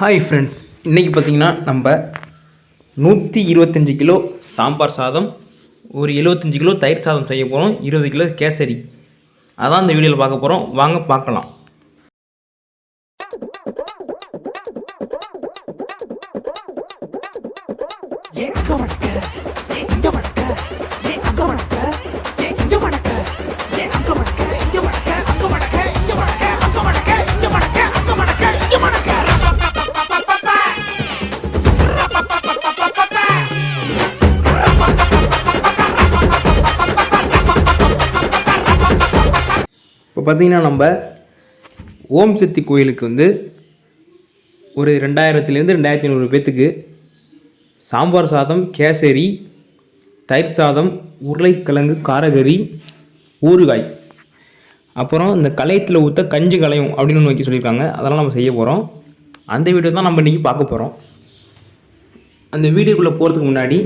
Hi friends இன்றைக்கி பார்த்தீங்கன்னா நம்ம நூற்றி இருபத்தஞ்சி கிலோ சாம்பார் சாதம் ஒரு எழுபத்தஞ்சி கிலோ தயிர் சாதம் செய்ய போகிறோம் இருபது கிலோ கேசரி. அதான் இந்த வீடியோவில் பார்க்க போகிறோம் வாங்க பார்க்கலாம். பார்த்தீங்கன்னா நம்ம ஓம் சக்தி கோயிலுக்கு வந்து ஒரு ரெண்டாயிரத்துலேருந்து ரெண்டாயிரத்தி ஐநூறு பேத்துக்கு சாம்பார் சாதம் கேசரி தயிர் சாதம் உருளைக்கிழங்கு காரகறி ஊறுகாய். அப்புறம் இந்த கலையத்தில் ஊற்ற கஞ்சி கலையும் அப்படின்னு ஒன்று வைக்க சொல்லியிருக்காங்க. அதெல்லாம் நம்ம செய்ய போகிறோம் அந்த வீடியோ தான் நம்ம இன்றைக்கி பார்க்க போகிறோம் அந்த வீடியோக்குள்ளே போகிறதுக்கு முன்னாடி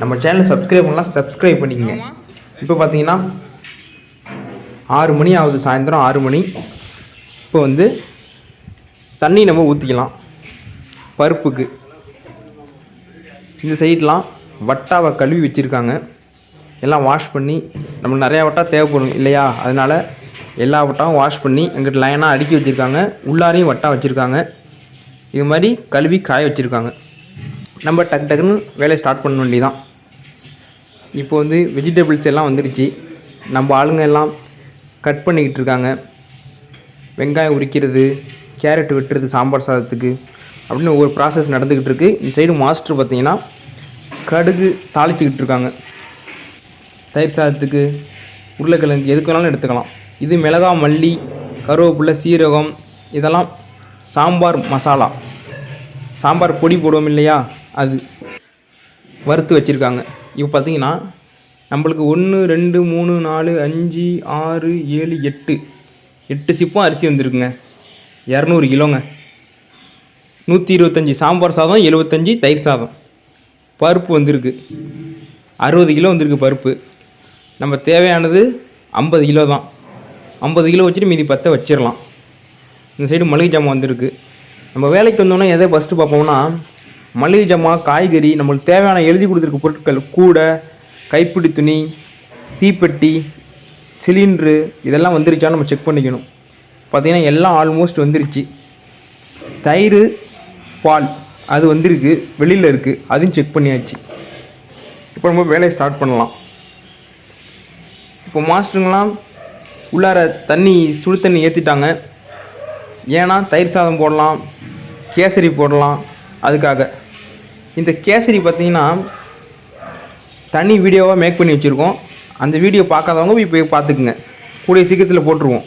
நம்ம சேனலை சப்ஸ்கிரைப் பண்ணலாம் சப்ஸ்கிரைப் பண்ணிக்கங்க. இப்போ பார்த்தீங்கன்னா ஆறு மணி ஆகுது சாயந்தரம் ஆறு மணி. இப்போ வந்து தண்ணி நம்ம ஊற்றிக்கலாம் பருப்புக்கு. இந்த சைட்லாம் வட்டாவை கழுவி வச்சுருக்காங்க. எல்லாம் வாஷ் பண்ணி நம்ம நிறையா வட்டா தேவைப்படும் இல்லையா? அதனால் எல்லா வட்டாவும் வாஷ் பண்ணி எங்கிட்ட லைனாக அடுக்கி வச்சுருக்காங்க. உள்ளாரையும் வட்டா வச்சுருக்காங்க. இது மாதிரி கழுவி காய வச்சுருக்காங்க. நம்ம டக்கு டக்குன்னு வேலையை ஸ்டார்ட் பண்ண வேண்டியதான் இப்போ வந்து வெஜிடபிள்ஸ் எல்லாம் வந்துருச்சு. நம்ம ஆளுங்க எல்லாம் கட் பண்ணிக்கிட்டு இருக்காங்க வெங்காயம் உரிக்கிறது கேரட் வெட்டுறது சாம்பார் சாதத்துக்கு அப்படின்னு ஒவ்வொரு ப்ராசஸ் நடந்துக்கிட்டு இருக்குது இந்த சைடு மாஸ்டர் பார்த்தீங்கன்னா கடுகு தாளிச்சிக்கிட்டு இருக்காங்க தயிர் சாதத்துக்கு உருளைக்கிழங்கு எதுக்கு வேணாலும் எடுத்துக்கலாம். இது மிளகா மல்லி கருவேப்பிலை சீரகம் இதெல்லாம் சாம்பார் மசாலா. சாம்பார் பொடி போடுவோம் இல்லையா? அது வறுத்து வச்சுருக்காங்க. இப்போ பார்த்தீங்கன்னா நம்மளுக்கு ஒன்று ரெண்டு மூணு நாலு அஞ்சு ஆறு ஏழு எட்டு. எட்டு சிப்பம் அரிசி வந்திருக்குங்க. இரநூறு கிலோங்க. நூற்றி இருபத்தஞ்சி சாம்பார் சாதம் எழுபத்தஞ்சி தயிர் சாதம். பருப்பு வந்திருக்கு. அறுபது கிலோ வந்திருக்கு பருப்பு. நம்ம தேவையானது ஐம்பது கிலோ தான். ஐம்பது கிலோ வச்சுட்டு மீதி பத்தை வச்சிடலாம் இந்த சைடு மளிகை ஜாமான் வந்திருக்கு. நம்ம வேலைக்கு வந்தோன்னே எதை ஃபஸ்ட்டு பார்ப்போம்னா மளிகை ஜாமான் காய்கறி நம்மளுக்கு தேவையான எழுதி கொடுத்துருக்க பொருட்கள் கூடை கைப்பிடி துணி தீப்பெட்டி சிலிண்ட்ரு இதெல்லாம் வந்துருச்சான்னு நம்ம செக் பண்ணிக்கணும். பார்த்திங்கன்னா எல்லாம் ஆல்மோஸ்ட் வந்துருச்சு. தயிர் பால் அது வந்திருக்கு. வெளியில் இருக்குது அதுவும் செக் பண்ணியாச்சு. இப்போ நம்ம வேலையை ஸ்டார்ட் பண்ணலாம். இப்போ மாஸ்டருங்களாம் உள்ளார தண்ணி சுடு தண்ணி ஏற்றிட்டாங்க ஏன்னா தயிர் சாதம் போடலாம் கேசரி போடலாம். அதுக்காக. இந்த கேசரி பார்த்திங்கன்னா தனி வீடியோவாக மேக் பண்ணி வச்சுருக்கோம். அந்த வீடியோ பார்க்காதவங்க போய் பார்த்துக்குங்க. கூடிய சீக்கிரத்தில் போட்டுருவோம்.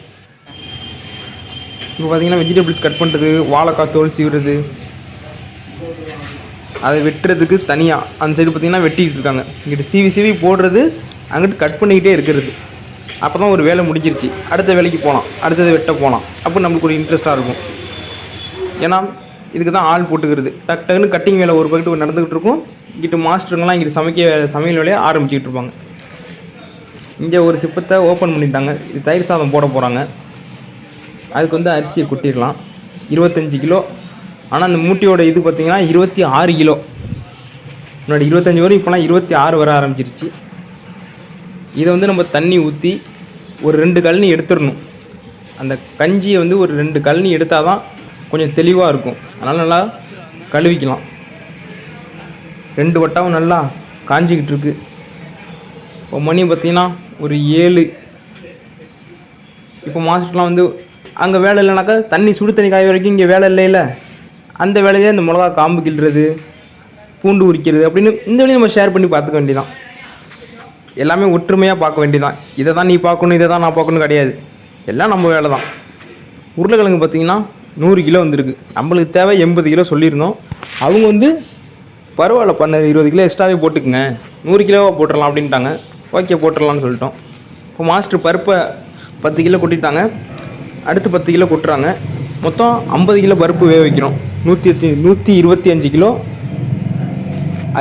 இப்போ பார்த்தீங்கன்னா வெஜிடபிள்ஸ் கட் பண்ணுறது வாழைக்காய் தோல் சீவுறது அதை வெட்டுறதுக்கு தனியாக அந்த சைடு பார்த்தீங்கன்னா வெட்டிக்கிட்டு இருக்காங்க. இங்கிட்டு சீவி சீவி போடுறது அங்கிட்டு கட் பண்ணிக்கிட்டே இருக்கிறது. அப்போ தான் ஒரு வேலை முடிஞ்சிருச்சு. அடுத்த வேலைக்கு போகலாம் அடுத்தது வெட்ட போகலாம் அப்போ நம்மளுக்கு ஒரு இன்ட்ரெஸ்ட்டாக இருக்கும். ஏன்னா இதுக்கு தான் ஆள் போட்டுக்கிறது. டக் டக்குன்னு கட்டிங் வேலை ஒரு பக்கெட்டு நடந்துக்கிட்டு இருக்கும். இங்கிட்டு மாஸ்டருங்கெல்லாம் இங்கிட்டு சமைக்க சமையல் வேலையை ஆரம்பிச்சுக்கிட்டு இருப்பாங்க. இங்கே ஒரு சிப்பத்தை ஓப்பன் பண்ணிட்டாங்க. இது தயிர் சாதம் போட போகிறாங்க அதுக்கு வந்து அரிசியை கொட்டிடலாம். இருபத்தஞ்சி கிலோ. ஆனால் அந்த மூட்டையோட இது பார்த்திங்கன்னா இருபத்தி ஆறு கிலோ. முன்னாடி இருபத்தஞ்சி வரும் இப்போலாம் இருபத்தி ஆறு வர ஆரம்பிச்சிருச்சு. இதை வந்து நம்ம தண்ணி ஊற்றி ஒரு ரெண்டு கழனி எடுத்துடணும். அந்த கஞ்சியை வந்து ஒரு ரெண்டு கழனி எடுத்தால் தான் கொஞ்சம் தெளிவாக இருக்கும். அதனால் நல்லா கழுவிக்கலாம். ரெண்டு வட்டாவும் நல்லா காஞ்சிக்கிட்டு இருக்கு இப்போ மணி பார்த்திங்கன்னா ஒரு ஏழு. இப்போ மாஸ்டர்லாம் வந்து அங்கே வேலை இல்லைனாக்கா தண்ணி சுடு தண்ணி காய வரைக்கும் இங்கே வேலை இல்லைல்ல அந்த வேலையே இந்த மிளகா காம்பு கிள்றது பூண்டு உரிக்கிறது அப்படின்னு இந்த வழியும் நம்ம ஷேர் பண்ணி பார்த்துக்க வேண்டியதான் எல்லாமே ஒற்றுமையாக பார்க்க வேண்டியதான் இதை தான் நீ பார்க்கணும் இதை தான் நான் பார்க்கணும் கிடையாது. எல்லாம் நம்ம வேலை தான். உருளைக்கிழங்கு பார்த்திங்கன்னா நூறு கிலோ வந்திருக்கு. நம்மளுக்கு தேவை எண்பது கிலோ சொல்லியிருந்தோம். அவங்க வந்து பரவாயில்ல பண்ண இருபது கிலோ எக்ஸ்ட்ராவே போட்டுக்குங்க. நூறு கிலோவாக போட்டுடலாம் அப்படின்ட்டாங்க. ஓகே போட்டுடலாம்னு சொல்லிட்டோம். இப்போ மாஸ்டர் பருப்பை பத்து கிலோ கொட்டிட்டாங்க. அடுத்து பத்து கிலோ கொட்டுறாங்க. மொத்தம் ஐம்பது கிலோ பருப்பு வேக வைக்கிறோம். நூற்றி எத்தி நூற்றி இருபத்தி அஞ்சு கிலோ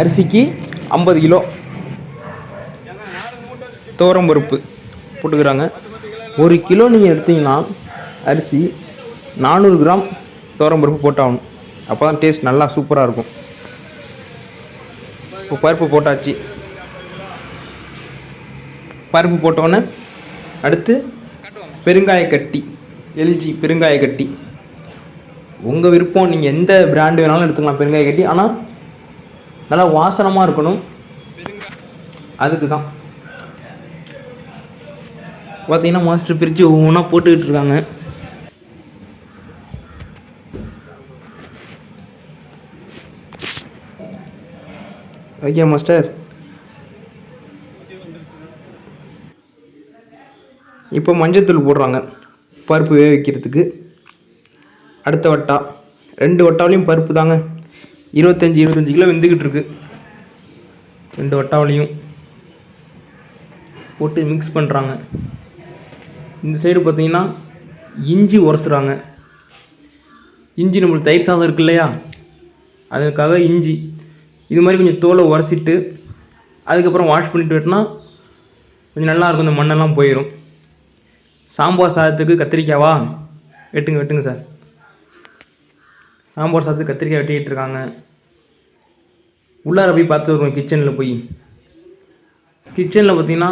அரிசிக்கு ஐம்பது கிலோ துவரம் பருப்பு போட்டுக்கிறாங்க. ஒரு கிலோ நீங்கள் எடுத்தீங்கன்னா அரிசி நானூறு கிராம் துவரம் பருப்பு போட்டாகணும். அப்போ தான் டேஸ்ட் நல்லா சூப்பராக இருக்கும். இப்போ பருப்பு போட்டாச்சு. பருப்பு போட்டோன்னே அடுத்து பெருங்காய கட்டி எல்ஜி பெருங்காய கட்டி. உங்கள் விருப்பம் நீங்கள் எந்த பிராண்டு வேணாலும் எடுத்துக்கலாம் பெருங்காய கட்டி. ஆனால் நல்லா வாசனமாக இருக்கணும். அதுக்கு தான் பார்த்தீங்கன்னா மாஸ்டர் பிரித்து ஒவ்வொன்றா போட்டுக்கிட்டு இருக்காங்க. ஓகே மாஸ்டர் இப்போ மஞ்சத்தூள் போடுறாங்க. பருப்பு வேக வைக்கிறதுக்கு. அடுத்த வட்டா. ரெண்டு வட்டாவிலையும் பருப்பு தாங்க. இருபத்தஞ்சி இருபத்தஞ்சி கிலோ வெந்துக்கிட்டு இருக்கு. ரெண்டு வட்டாவிலையும். போட்டு மிக்ஸ் பண்ணுறாங்க இந்த சைடு பார்த்தீங்கன்னா இஞ்சி உரசுறாங்க. இஞ்சி நம்மளுக்கு தயிர் சாதம் இருக்கு இல்லையா? அதற்காக இஞ்சி. இது மாதிரி கொஞ்சம் தோலை உரசிட்டு அதுக்கப்புறம் வாஷ் பண்ணிட்டு வெட்டினா கொஞ்சம் நல்லா இருக்கும் இந்த மண்ணெல்லாம் போயிடும் சாம்பார் சாதத்துக்கு கத்திரிக்காவா? வெட்டுங்க வெட்டுங்க சார். சாம்பார் சாதத்துக்கு கத்திரிக்காய் வெட்டிக்கிட்டு இருக்காங்க. உள்ளார போய் பார்த்து வருவோம் கிச்சனில் போய். கிச்சனில் பார்த்தீங்கன்னா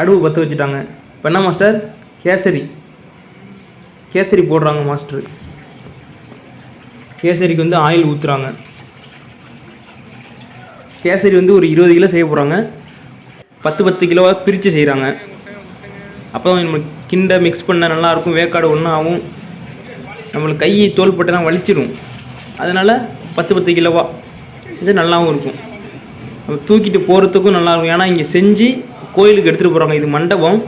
அடுவு பற்ற வச்சுட்டாங்க. இப்போ என்ன மாஸ்டர் கேசரி. கேசரி போடுறாங்க மாஸ்டர் கேசரிக்கு வந்து ஆயில் ஊற்றுறாங்க கேசரி வந்து ஒரு இருபது கிலோ செய்ய போகிறாங்க பத்து பத்து கிலோவாக பிரித்து செய்கிறாங்க அப்போ தான் நம்ம கிண்ட மிக்ஸ் பண்ண நல்லாயிருக்கும் வேக்காடு ஒன்றா ஆகும் நம்மளுக்கு கை தான் வலிச்சிடும் அதனால் பத்து பத்து கிலோவா இது நல்லாவும் இருக்கும். நம்ம தூக்கிட்டு போகிறதுக்கும் நல்லாயிருக்கும். ஏன்னா இங்கே செஞ்சு கோயிலுக்கு எடுத்துகிட்டு போகிறாங்க இது மண்டபம்.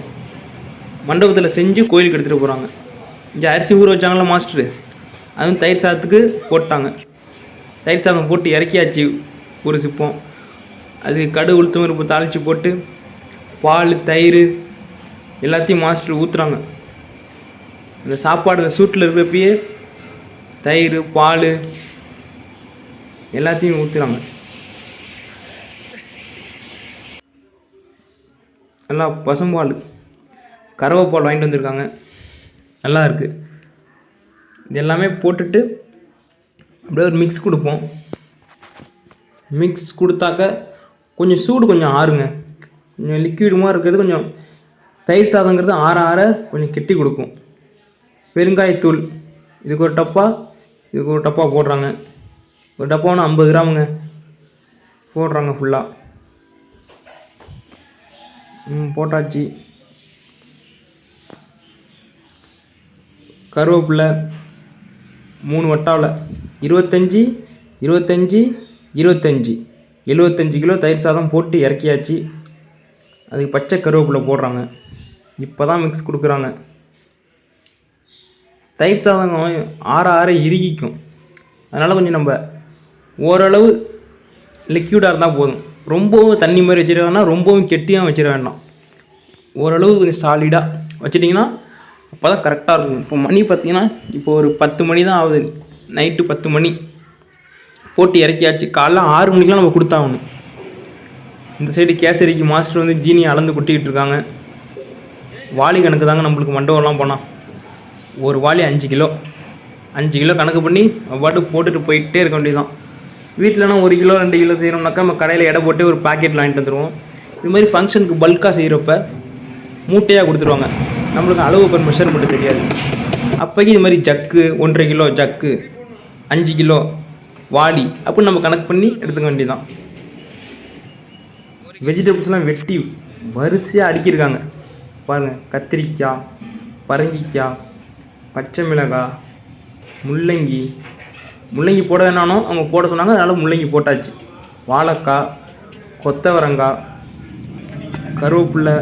மண்டபத்தில் செஞ்சு கோயிலுக்கு எடுத்துகிட்டு போகிறாங்க இங்கே அரிசி ஊற வச்சாங்களா மாஸ்டரு. அதுவும் தயிர் சாதத்துக்கு போட்டாங்க. தயிர் சாதம் போட்டு இறக்கியாச்சு. ஒரு சிப்பம் அது கடு உளுத்தம்பருப்பு தாளித்து போட்டு பால் தயிர் எல்லாத்தையும் மாஸ்டர் ஊற்றுறாங்க அந்த சாப்பாடு அந்த சூட்டில் இருக்கிறப்பயே தயிர் பால் எல்லாத்தையும் ஊற்றுறாங்க நல்லா பசும்பால் கறவைப்பால் வாங்கிட்டு வந்திருக்காங்க. நல்லா இருக்குது இது எல்லாமே போட்டுட்டு அப்படியே ஒரு மிக்ஸ் கொடுப்போம். மிக்ஸ் கொடுத்தாக்க கொஞ்சம் சூடு கொஞ்சம் ஆறுங்க. கொஞ்சம் லிக்விடுமாக இருக்கிறது கொஞ்சம் தயிர் சாதங்கிறது ஆற ஆற கொஞ்சம் கெட்டி கொடுக்கும். பெருங்காயத்தூள் இதுக்கு ஒரு டப்பா இதுக்கு ஒரு டப்பா போடுறாங்க. ஒரு டப்பானா ஐம்பது கிராமுங்க. போடுறாங்க ஃபுல்லாக ம் போட்டாச்சு. கருவேப்பிலை மூணு வட்டாவில். இருபத்தஞ்சி இருபத்தஞ்சி இருபத்தஞ்சி. எழுபத்தஞ்சி கிலோ தயிர் சாதம் போட்டு இறக்கியாச்சு. அதுக்கு பச்சை கருவேப்பிலை போடுறாங்க. இப்போ தான் மிக்ஸ் கொடுக்குறாங்க. தயிர் சாதம் ஆற ஆற இறுகிக்கும். அதனால் கொஞ்சம் நம்ம ஓரளவு லிக்யூடாக இருந்தால் போதும். ரொம்பவும் தண்ணி மாதிரி வச்சிட வேணாம் ரொம்பவும் கெட்டியாக வச்சிட வேண்டாம் ஓரளவு கொஞ்சம் சாலிடாக வச்சிட்டிங்கன்னா அப்போ தான் கரெக்டாக இருக்கும். இப்போ மணி பார்த்திங்கன்னா இப்போ ஒரு பத்து மணி தான் ஆகுது. நைட்டு பத்து மணி. போட்டு இறக்கியாச்சு. காலைல ஆறு மணிக்கெலாம் நம்ம கொடுத்தாகணும். இந்த சைடு கேசரிக்கு மாஸ்டர் வந்து ஜீனி அளந்து கொட்டிக்கிட்டு இருக்காங்க. வாளி கணக்கு தாங்க நம்மளுக்கு மண்டபம்லாம் போனால் ஒரு வாளி அஞ்சு கிலோ. அஞ்சு கிலோ கணக்கு பண்ணி பாட்டு போட்டுட்டு போயிட்டே இருக்க வேண்டியதுதான். வீட்டிலனா ஒரு கிலோ ரெண்டு கிலோ செய்கிறோம்னாக்கா நம்ம கடையில் எடை போட்டு ஒரு பாக்கெட்டில் வாங்கிட்டு வந்துடுவோம் இது மாதிரி ஃபங்க்ஷனுக்கு பல்காக செய்கிறப்ப மூட்டையாக கொடுத்துருவாங்க. நம்மளுக்கு அளவு per மெஷர்மெண்ட் தெரியாது. அப்போக்கி இது மாதிரி ஜக்கு ஒன்றரை கிலோ ஜக்கு அஞ்சு கிலோ வாளி அப்படின்னு நம்ம கணக்கு பண்ணி எடுத்துக்க வேண்டியதான் வெஜிடபிள்ஸ்லாம் வெட்டி வரிசையாக அடுக்கியிருக்காங்க. பாருங்கள் கத்திரிக்காய் பரங்கிக்காய் பச்சை மிளகாய் முள்ளங்கி. முள்ளங்கி போட வேணானோ அவங்க போட சொன்னாங்க அதனால் முள்ளங்கி போட்டாச்சு. வாழைக்காய் கொத்தவரங்காய் கருவேப்பிலை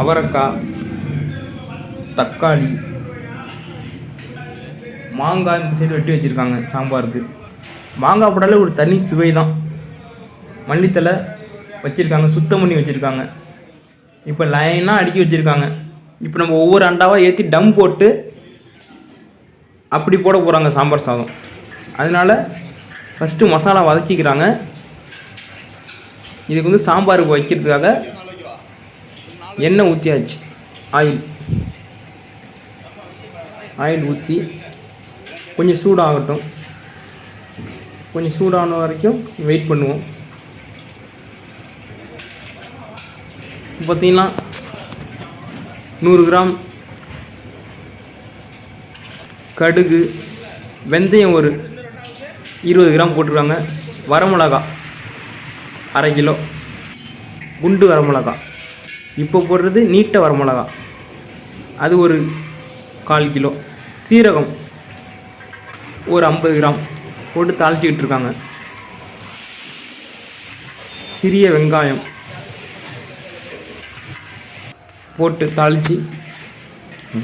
அவரைக்காய் தக்காளி மாங்காய் இந்த சைடு வெட்டி வச்சுருக்காங்க சாம்பாருக்கு. மாங்காய் போட்டாலே ஒரு தனி சுவை தான் மல்லித்தலை வச்சுருக்காங்க சுத்தம் பண்ணி வச்சுருக்காங்க. இப்போ லைனாக அடுக்கி வச்சுருக்காங்க. இப்போ நம்ம ஒவ்வொரு அண்டாவாக ஏற்றி டம் போட்டு அப்படி போட போகிறாங்க சாம்பார் சாதம். அதனால் ஃபஸ்ட்டு மசாலா வதக்கிக்கிறாங்க. இதுக்கு வந்து சாம்பாருக்கு வைக்கிறதுக்காக எண்ணெய் ஊற்றியாச்சு ஆயில். ஆயில் ஊற்றி கொஞ்சம் சூடாகட்டும். கொஞ்சம் சூடான வரைக்கும் வெயிட் பண்ணுவோம். பார்த்தீங்கன்னா நூறு கிராம் கடுகு வெந்தயம் ஒரு இருபது கிராம் போட்டிருக்காங்க. வரமிளகா அரை கிலோ. குண்டு வரமிளகா. இப்போ போடுறது நீட்ட வரமிளகா. அது ஒரு கால் கிலோ. சீரகம் ஒரு ஐம்பது கிராம் போட்டு தாளிச்சிக்கிட்டு இருக்காங்க. சிறிய வெங்காயம் போட்டு தாளித்து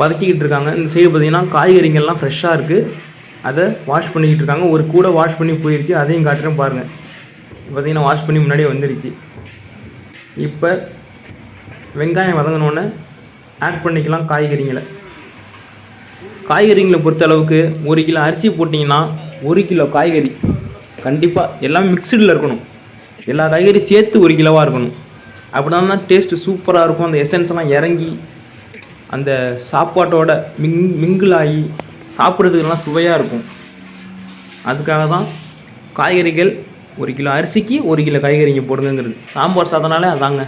வதக்கிக்கிட்டு இருக்காங்க. இந்த சைடு பார்த்தீங்கன்னா காய்கறிகள்லாம் ஃப்ரெஷ்ஷாக இருக்குது அதை வாஷ் பண்ணிக்கிட்டு இருக்காங்க. ஒரு கூட வாஷ் பண்ணி போயிருச்சு. அதையும் காட்டுறேன் பாருங்கள் பார்த்தீங்கன்னா வாஷ் பண்ணி முன்னாடியே வந்துடுச்சு இப்போ வெங்காயம் வதங்கினோடனே ஆட் பண்ணிக்கலாம் காய்கறிங்களை காய்கறிங்களை பொறுத்த அளவுக்கு ஒரு கிலோ அரிசி போட்டிங்கன்னா ஒரு கிலோ காய்கறி. கண்டிப்பாக எல்லாமே மிக்சடில் இருக்கணும். எல்லா காய்கறியும் சேர்த்து ஒரு கிலோவாக இருக்கணும். அப்படின்னா டேஸ்ட்டு சூப்பராக இருக்கும். அந்த எசன்ஸ்லாம் எல்லாம் இறங்கி அந்த சாப்பாட்டோட மிங் மிங்கிள் ஆகி சாப்பிட்றதுக்கெல்லாம் சுவையாக இருக்கும். அதுக்காக தான் காய்கறிகள் ஒரு கிலோ அரிசிக்கு ஒரு கிலோ காய்கறிங்க போடுங்கிறது சாம்பார் சாதனாலே அதாங்க.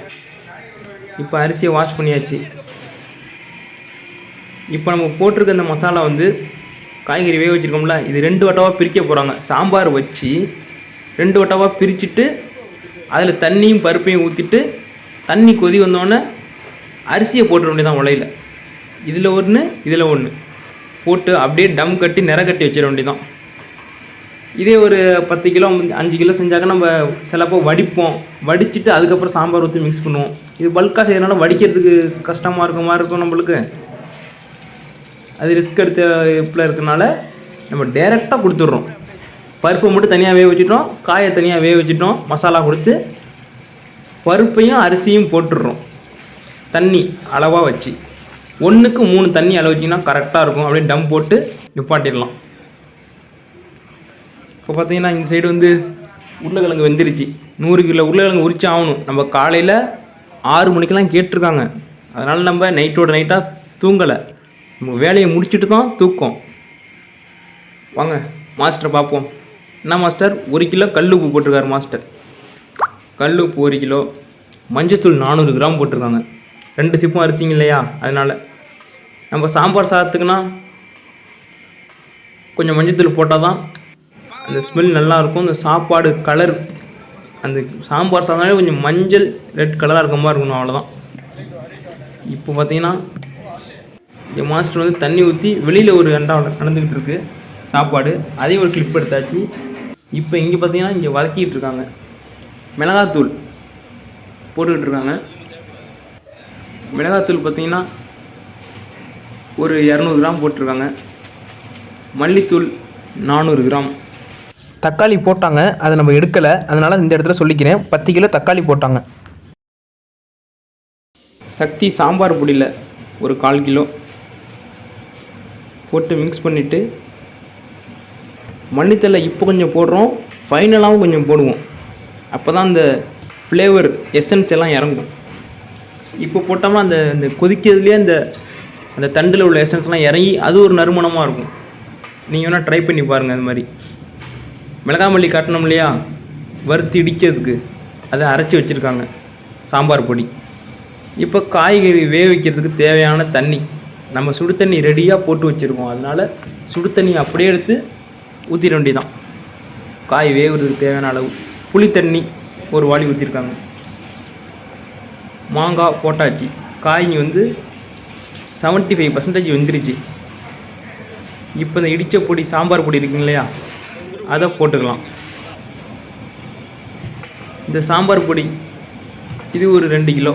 இப்போ அரிசியை வாஷ் பண்ணியாச்சு. இப்போ நம்ம போட்டிருக்க இந்த மசாலா வந்து காய்கறி வேக வச்சுருக்கோம்ல இது ரெண்டு வட்டவாக பிரிக்க போகிறாங்க சாம்பார் வச்சு ரெண்டு வட்டவாக பிரிச்சுட்டு அதில் தண்ணியும் பருப்பையும் ஊற்றிட்டு தண்ணி கொதி வந்தோடனே அரிசியை போட்டுற வேண்டியதான் உலையில். இதில் ஒன்று இதில் ஒன்று போட்டு அப்படியே டம் கட்டி நிற கட்டி வச்சிட வேண்டியதான் இதே ஒரு பத்து கிலோ அஞ்சு கிலோ செஞ்சாக்க நம்ம சிலப்போ வடிப்போம். வடிச்சிட்டு அதுக்கப்புறம் சாம்பார் ஊற்றி மிக்ஸ் பண்ணுவோம். இது பல்காக செய்யறதுனால வடிக்கிறதுக்கு கஷ்டமாக இருக்க மாதிரி இருக்கும் நம்மளுக்கு. அது ரிஸ்க் எடுத்த இப்பில் இருக்கனால நம்ம டேரெக்டாக கொடுத்துட்றோம். பருப்பை மட்டும் தனியாக வேக வச்சுட்டோம். காயை தனியாக வேக வச்சுட்டோம். மசாலா கொடுத்து பருப்பையும் அரிசியும் போட்டுடுறோம். தண்ணி அளவாக வச்சு. ஒன்றுக்கு மூணு தண்ணி அளவு வச்சிங்கன்னா கரெக்டாக இருக்கும். அப்படியே டம் போட்டு நிப்பாட்டிடலாம். இப்போ பார்த்தீங்கன்னா இந்த சைடு வந்து உருளைக்கிழங்கு வெந்துருச்சு. நூறு கிலோ உருளைக்கிழங்கு உரிச்சு ஆகணும். நம்ம காலையில் ஆறு மணிக்கெல்லாம் கேட்டிருக்காங்க. அதனால் நம்ம நைட்டோட நைட்டாக தூங்கலை. வேலையை முடிச்சுட்டு தான் தூக்கம். வாங்க மாஸ்டரை பார்ப்போம். என்ன மாஸ்டர் ஒரு கிலோ கல் உப்பு போட்டிருக்காரு மாஸ்டர் கல் உப்பு ஒரு கிலோ. மஞ்சத்தூள் நானூறு கிராம் போட்டிருக்காங்க. ரெண்டு சிப்பும் அரிசிங்க இல்லையா? அதனால். நம்ம சாம்பார் சாதத்துக்குன்னா கொஞ்சம் மஞ்சத்தூள் போட்டால் தான் அந்த ஸ்மெல் நல்லாயிருக்கும். அந்த சாப்பாடு கலர் அந்த சாம்பார் சாதம்னாலே கொஞ்சம் மஞ்சள் ரெட் கலராக இருக்க மாதிரி இருக்கணும் அவ்வளோதான் இப்போ பார்த்தீங்கன்னா மாஸ்டர் வந்து தண்ணி ஊற்றி வெளியில் ஒரு அண்டா நடந்துக்கிட்டு இருக்கு. சாப்பாடு அதையும் ஒரு கிளிப் எடுத்தாச்சு. இப்போ இங்கே பார்த்தீங்கன்னா இங்கே வதக்கிட்டு இருக்காங்க. மிளகாத்தூள் போட்டுக்கிட்டு இருக்காங்க. மிளகாத்தூள் பார்த்தீங்கன்னா ஒரு இரநூறு கிராம் போட்டிருக்காங்க. மல்லித்தூள் நானூறு கிராம். தக்காளி போட்டாங்க. அதை நம்ம எடுக்கலை. அதனால் இந்த இடத்துல சொல்லிக்கிறேன். பத்து கிலோ தக்காளி போட்டாங்க. சக்தி சாம்பார் பொடியில் ஒரு கால் கிலோ. போட்டு மிக்ஸ் பண்ணிவிட்டு மண்ணித்தலை இப்போ கொஞ்சம் போடுறோம். ஃபைனலாகவும் கொஞ்சம் போடுவோம். அப்போ தான் அந்த ஃப்ளேவர் எசன்ஸ் எல்லாம் இறங்கும். இப்போ போட்டோமா அந்த அந்த கொதிக்கிறதுலேயே அந்த அந்த தண்டில் உள்ள எசன்ஸ்லாம் இறங்கி அது ஒரு நறுமணமாக இருக்கும். நீங்கள் வேணால் ட்ரை பண்ணி பாருங்கள் அது மாதிரி. மிளகாமல்லி மல்லி இல்லையா? வறுத்து இடிக்கிறதுக்கு அதை அரைச்சி வச்சுருக்காங்க. சாம்பார் பொடி. இப்போ காய்கறி வேக வைக்கிறதுக்கு தேவையான தண்ணி. நம்ம சுடு தண்ணி ரெடியாக போட்டு வச்சுருக்கோம். அதனால் சுடு தண்ணி அப்படியே எடுத்து ஊற்றிட வேண்டியதான் காய் வேகிறதுக்கு தேவையான அளவு. புளி தண்ணி ஒரு வாளி ஊற்றிருக்காங்க மாங்காய் போட்டாச்சு. காய் வந்து செவன்ட்டி ஃபைவ் பர்சன்டேஜ் வந்துருச்சு. இப்போ இந்த இடித்த பொடி சாம்பார் பொடி இருக்குங்க இல்லையா? அதை போட்டுக்கலாம். இந்த சாம்பார் பொடி இது ஒரு ரெண்டு கிலோ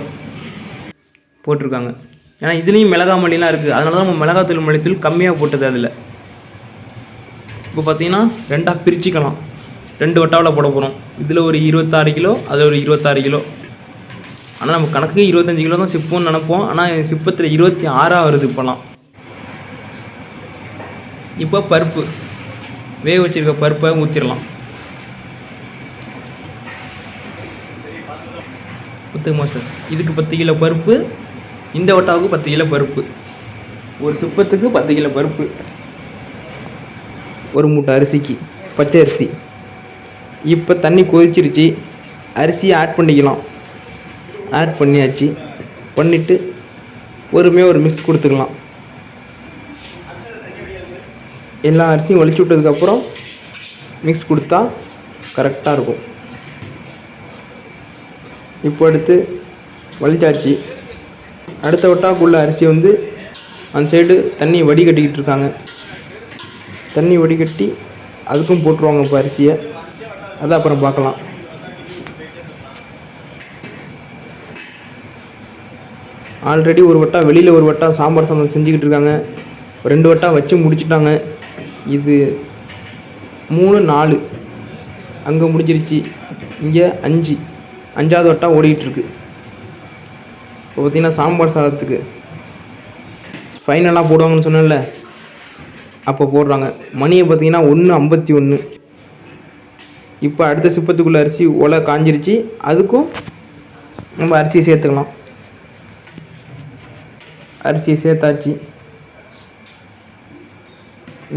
போட்டிருக்காங்க. ஏன்னா இதுலேயும் மிளகா மல்லிலாம் இருக்குது அதனால தான் நம்ம மிளகாத்தூள் மல்லித்தூள் கம்மியாக போட்டது அதில். இப்போ பார்த்தீங்கன்னா ரெண்டாக பிரிச்சுக்கலாம். ரெண்டு வட்டாவில் போட போகிறோம் இதில் ஒரு இருபத்தாறு கிலோ அதில் ஒரு இருபத்தாறு கிலோ. ஆனால் நம்ம கணக்குக்கு இருபத்தஞ்சி கிலோ தான் சிப்போம்னு நினைப்போம். ஆனால் சிப்பத்தில் இருபத்தி ஆறாக வருது இப்போலாம் இப்போ பருப்பு. வேக வச்சிருக்க பருப்பை ஊற்றிடலாம் ஊற்று மாஸ்டர் இதுக்கு பத்து கிலோ பருப்பு இந்த வட்டாவுக்கு பத்து கிலோ பருப்பு. ஒரு சுப்பத்துக்கு பத்து கிலோ பருப்பு. ஒரு மூட்டை அரிசிக்கு பச்சை அரிசி. இப்போ தண்ணி கொதிச்சிருச்சு. அரிசியை ஆட் பண்ணிக்கலாம். ஆட் பண்ணியாச்சு. பண்ணிவிட்டு பொறுமையாக ஒரு மிக்ஸ் கொடுத்துக்கலாம். எல்லா அரிசியும் ஒழிச்சு விட்டதுக்கப்புறம் மிக்ஸ் கொடுத்தா கரெக்டாக இருக்கும். இப்போ அடுத்து வலிச்சாச்சு. அடுத்த வட்டாக்குள்ள அரிசி வந்து அந்த சைடு தண்ணி வடிகட்டிக்கிட்டு இருக்காங்க. தண்ணி வடிகட்டி அதுக்கும் போட்டுருவாங்க இப்போ அரிசியை. அதை அப்புறம் பார்க்கலாம் ஆல்ரெடி ஒரு வட்டா வெளியில் ஒரு வட்டம் சாம்பார் சாதம் செஞ்சுக்கிட்டு இருக்காங்க. ரெண்டு வட்டா வச்சு முடிச்சிட்டாங்க. இது மூணு நாலு. அங்கே முடிஞ்சிருச்சு. இங்கே அஞ்சு. அஞ்சாவது வட்டா ஓடிக்கிட்டு இருக்கு. இப்போ பார்த்தீங்கன்னா சாம்பார் சாதத்துக்கு ஃபைனலாக போடுவாங்கன்னு சொன்னேன்ல அப்போ போடுறாங்க. மணியை பார்த்தீங்கன்னா ஒன்று ஐம்பத்தி ஒன்று இப்போ அடுத்த சிப்பத்துக்குள்ள அரிசி ஒலை காஞ்சிருச்சு. அதுக்கும் நம்ம அரிசியை சேர்த்துக்கலாம். அரிசியை சேர்த்தாச்சு.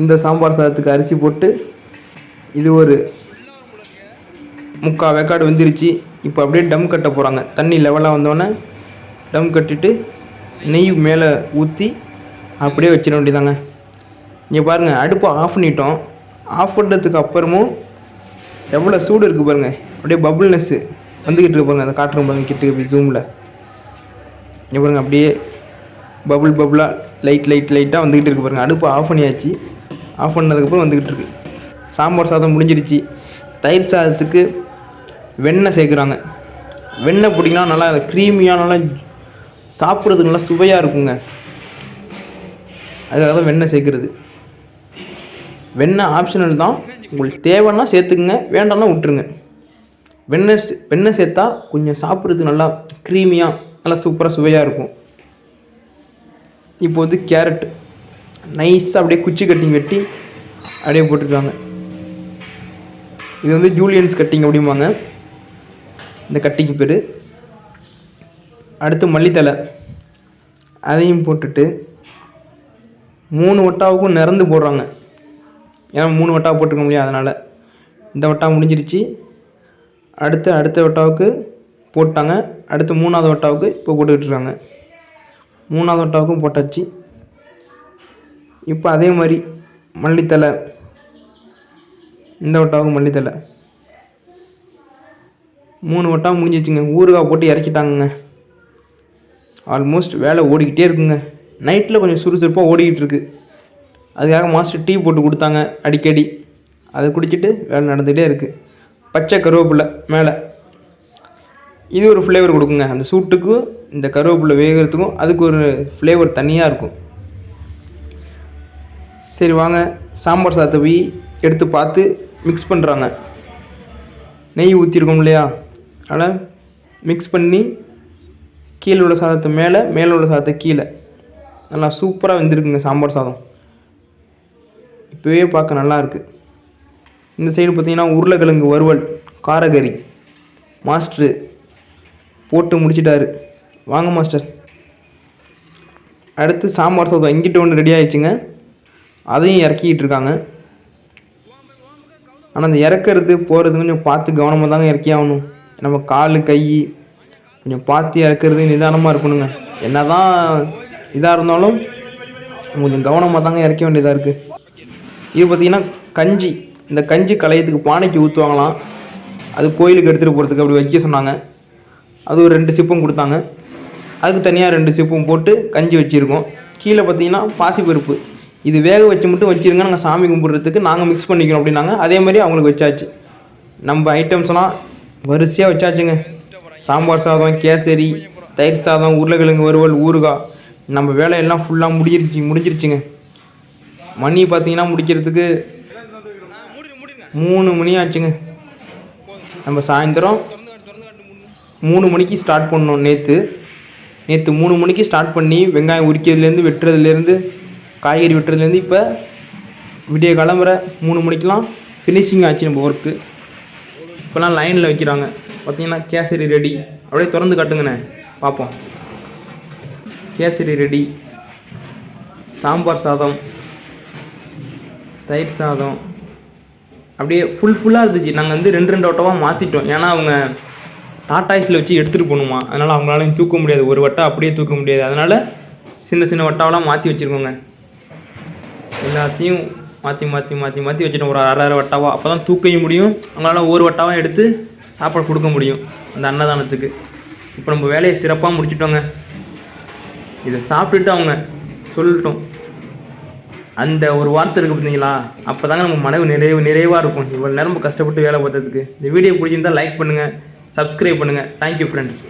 இந்த சாம்பார் சாதத்துக்கு அரிசி போட்டு இது ஒரு முக்கால் வேக்காடு வெந்துருச்சு. இப்போ அப்படியே டம் கட்ட போகிறாங்க தண்ணி லெவலாக வந்தோடனே டம் கட்டிட்டு நெய் மேலே ஊற்றி அப்படியே வச்சிட வேண்டியதாங்க. இங்கே பாருங்கள் அடுப்பை ஆஃப் பண்ணிட்டோம். ஆஃப் பண்ணுறதுக்கு அப்புறமும் எவ்வளோ சூடு இருக்குது பாருங்கள் அப்படியே பபுள்னஸ்ஸு வந்துக்கிட்டு இருக்கு பாருங்கள் அதை காட்டுற பாருங்கள் கிட்ட இப்படி ஜூமில் இங்கே பாருங்கள் அப்படியே பபுள் பபுளாக லைட் லைட் லைட்டாக வந்துக்கிட்டு இருக்கு பாருங்கள் அடுப்பு ஆஃப் பண்ணியாச்சு. ஆஃப் பண்ணதுக்கப்புறம் வந்துக்கிட்டு இருக்கு. சாம்பார் சாதம் முடிஞ்சிருச்சு. தயிர் சாதத்துக்கு வெண்ணெய் சேர்க்குறாங்க. வெண்ணெய் போட்டிங்கன்னா நல்லா க்ரீமியாக நல்லா சாப்பிட்றதுக்கு நல்லா சுவையாக இருக்குங்க. அதுக்காக தான் வெண்ணெய் சேர்க்குறது. வெண்ணெய் ஆப்ஷனல் தான். உங்களுக்கு தேவைன்னா சேர்த்துக்குங்க வேண்டாம்னா விட்டுருங்க. வெண்ணெய் வெண்ணெய் சேர்த்தா கொஞ்சம் சாப்பிட்றதுக்கு நல்லா க்ரீமியாக நல்லா சூப்பராக சுவையாக இருக்கும். இப்போ வந்து கேரட் நைஸாக அப்படியே குச்சி கட்டிங் வெட்டி அப்படியே போட்டிருக்காங்க. இது வந்து ஜூலியன்ஸ் கட்டிங் அப்படிம்பாங்க. இந்த கட்டிக்கு பேர். அடுத்து மல்லித்தலை. அதையும் போட்டுட்டு மூணு வட்டாவுக்கும் நிறந்து போடுறாங்க. ஏன்னா மூணு வட்டா போட்டுக்க முடியும் அதனால். இந்த வட்டா முடிஞ்சிருச்சு. அடுத்து அடுத்த வட்டாவுக்கு போட்டாங்க. அடுத்து மூணாவது வட்டாவுக்கு இப்போ போட்டுக்கிட்டு இருக்காங்க மூணாவது வட்டாவுக்கும் போட்டாச்சு. இப்போ அதே மாதிரி மல்லித்தலை. இந்த வட்டாவுக்கும் மல்லித்தலை. மூணு வட்டம் முடிஞ்சிச்சுங்க. ஊறுகாய் போட்டு இறக்கிட்டாங்கங்க. ஆல்மோஸ்ட் வேலை ஓடிக்கிட்டே இருக்குங்க. நைட்டில் கொஞ்சம் சுறுசுறுப்பாக ஓடிக்கிட்டு இருக்குது அதுக்காக மாஸ்டர் டீ போட்டு கொடுத்தாங்க அடிக்கடி. அதை குடிச்சிட்டு வேலை நடந்துகிட்டே இருக்குது பச்சை கருவேப்பிலை மேலே. இது ஒரு ஃப்ளேவர் கொடுக்குங்க. அந்த சூட்டுக்கும் இந்த கருவேப்பிலை வேகிறதுக்கும் அதுக்கு ஒரு ஃப்ளேவர் தனியாக இருக்கும். சரி வாங்க. சாம்பார் சாதத்தை போய் எடுத்து பார்த்து மிக்ஸ் பண்ணுறாங்க நெய் ஊற்றிருக்கோம் இல்லையா? அதனால் மிக்ஸ் பண்ணி கீழே உள்ள சாதத்தை மேலே மேலே உள்ள சாதத்தை கீழே. நல்லா சூப்பராக வெந்திருக்குங்க சாம்பார் சாதம். இப்போவே பார்க்க நல்லாயிருக்கு இந்த சைடு பார்த்திங்கன்னா உருளைக்கிழங்கு வறுவல் காரகறி மாஸ்டரு போட்டு முடிச்சிட்டாரு. வாங்க மாஸ்டர். அடுத்து சாம்பார் சாதம் இங்கிட்ட ஒன்று ரெடி ஆயிடுச்சுங்க. அதையும் இறக்கிக்கிட்டு இருக்காங்க. ஆனால் அந்த இறக்கிறது போகிறது கொஞ்சம் பார்த்து கவனமாக தாங்க இறக்கி ஆகணும். நம்ம கால் கை கொஞ்சம் பார்த்து இறக்குறது நிதானமாக இருக்கணுங்க. என்ன தான் இதாக இருந்தாலும் கொஞ்சம் கவனமாக தாங்க இறக்க வேண்டியதாக இருக்குது இது பார்த்தீங்கன்னா கஞ்சி. இந்த கஞ்சி கலையத்துக்கு பானைக்கு ஊற்றுவாங்களாம் அது கோயிலுக்கு எடுத்துகிட்டு போகிறதுக்கு அப்படி வைக்க சொன்னாங்க. அது ஒரு ரெண்டு சிப்பும் கொடுத்தாங்க. அதுக்கு தனியாக ரெண்டு சிப்பும் போட்டு கஞ்சி வச்சுருக்கோம். கீழே பார்த்தீங்கன்னா பாசிப்பருப்பு. இது வேக வச்சு மட்டும் வச்சிருங்க நாங்கள் சாமி கும்பிட்றதுக்கு நாங்கள் மிக்ஸ் பண்ணிக்கிறோம் அப்படின்னாங்க. அதே மாதிரி அவங்களுக்கு வச்சாச்சு. நம்ம ஐட்டம்ஸ்லாம் வரிசையாக வச்சாச்சுங்க. சாம்பார் சாதம் கேசரி தயிர் சாதம் உருளைக்கிழங்கு வறுவல் ஊறுகாய். நம்ம வேலையெல்லாம் ஃபுல்லாக முடிஞ்சிருச்சு முடிஞ்சிருச்சுங்க. மணி பார்த்தீங்கன்னா முடிக்கிறதுக்கு மூணு மணி ஆச்சுங்க. நம்ம சாயந்தரம் மூணு மணிக்கு ஸ்டார்ட் பண்ணோம் நேற்று நேற்று மூணு மணிக்கு ஸ்டார்ட் பண்ணி வெங்காயம் உரிக்கிறதுலேருந்து வெட்டுறதுலேருந்து காய்கறி வெட்டுறதுலேருந்து இப்போ விடிய கிளம்புற மூணு மணிக்கெலாம் ஃபினிஷிங் ஆச்சு நம்ம ஒர்க்கு இப்போலாம் லைனில் வைக்கிறாங்க. பார்த்தீங்கன்னா கேசரி ரெடி. அப்படியே திறந்து காட்டுங்கண்ணே. பார்ப்போம். கேசரி ரெடி. சாம்பார் சாதம். தயிர் சாதம். அப்படியே ஃபுல் ஃபுல்லாக இருந்துச்சு. நாங்கள் வந்து ரெண்டு ரெண்டு வட்டமாக மாற்றிட்டோம் ஏன்னா அவங்க டாட்டாய்ஸில் வச்சு எடுத்துகிட்டு போகணுமா. அதனால் அவங்களாலையும் தூக்க முடியாது. ஒரு வட்டம் அப்படியே தூக்க முடியாது. அதனால் சின்ன சின்ன வட்டாவெல்லாம் மாற்றி வச்சுருக்கோங்க. எல்லாத்தையும் மாற்றி மாற்றி மாற்றி மாற்றி வச்சுட்டோம். ஒரு அரை அரை வட்டாவாக அப்போ தான் தூக்கவும் முடியும். அவங்களால ஒரு வட்டாவாக எடுத்து சாப்பாடு கொடுக்க முடியும். அந்த அன்னதானத்துக்கு. இப்போ நம்ம வேலையை சிறப்பாக முடிச்சிட்டோங்க. இதை சாப்பிட்டுட்டு அவங்க சொல்லட்டும். அந்த ஒரு வார்த்தை இருக்குது பார்த்தீங்களா? அப்போ தாங்க நம்ம மனைவி நிறைவு நிறைவாக இருக்கும். இவ்வளோ நேரம் கஷ்டப்பட்டு வேலை பார்த்ததுக்கு. இந்த வீடியோ பிடிச்சிருந்தா லைக் பண்ணுங்கள் சப்ஸ்கிரைப் பண்ணுங்கள் தேங்க்யூ ஃப்ரெண்ட்ஸ்